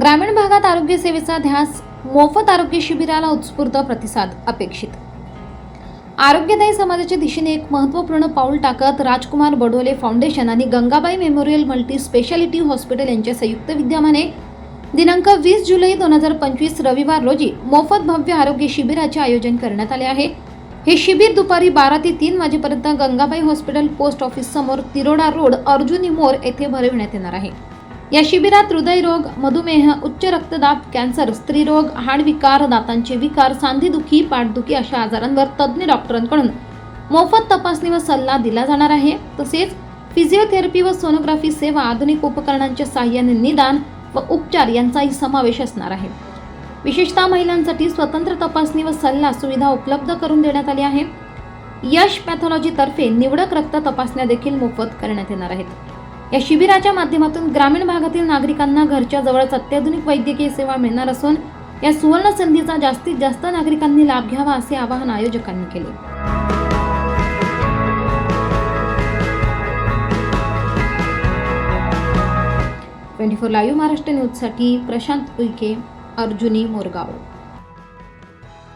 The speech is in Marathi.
ग्रामीण भागात आरोग्य सेवेचा ध्यास मोफत आरोग्य शिबिराला उत्स्फूर्त प्रतिसाद अपेक्षित. आरोग्यदायी समाजाच्या दिशेने एक महत्त्वपूर्ण पाऊल टाकत राजकुमार बडोले फाउंडेशन आणि Gangabai memorial multi speciality hospital यांच्या संयुक्त विद्यमाने दिनांक वीस जुलै दोन हजार पंचवीस रविवार रोजी मोफत भव्य आरोग्य शिबिराचे आयोजन करण्यात आले आहे. हे शिबिर दुपारी बारा ते तीन वाजेपर्यंत गंगाबाई हॉस्पिटल पोस्ट ऑफिस समोर तिरोडा रोड अर्जुनी मोर येथे भरविण्यात येणार आहे. या शिबिरात हृदयरोग मधुमेह उच्च रक्तदाब कॅन्सर स्त्रीरोग हाडविकार दातांचे विकार सांधेदुखी पाठदुखी अशा आजारांवर तज्ज्ञ डॉक्टरांकडून मोफत तपासणी व सल्ला दिला जाणार आहे. तसेच फिजिओथेरपी व सोनोग्राफी सेवा आधुनिक उपकरणांच्या साह्याने निदान व उपचार यांचाही समावेश असणार आहे. विशेषतः महिलांसाठी स्वतंत्र तपासणी व सल्ला सुविधा उपलब्ध करून देण्यात आली आहे. यश पॅथॉलॉजीतर्फे निवडक रक्त तपासण्या देखील मोफत करण्यात येणार आहेत. या शिबिराच्या माध्यमातून ग्रामीण भागातील नागरिकांना घरच्या जवळच अत्याधुनिक वैद्यकीय सेवा मिळणार असून या सुवर्ण संधीचा जास्तीत जास्त नागरिकांनी लाभ घ्यावा असे आवाहन आयोजकांनी केले. ट्वेंटी फोर लाईव्ह महाराष्ट्र न्यूजसाठी प्रशांत उईके अर्जुनी मोरगाव.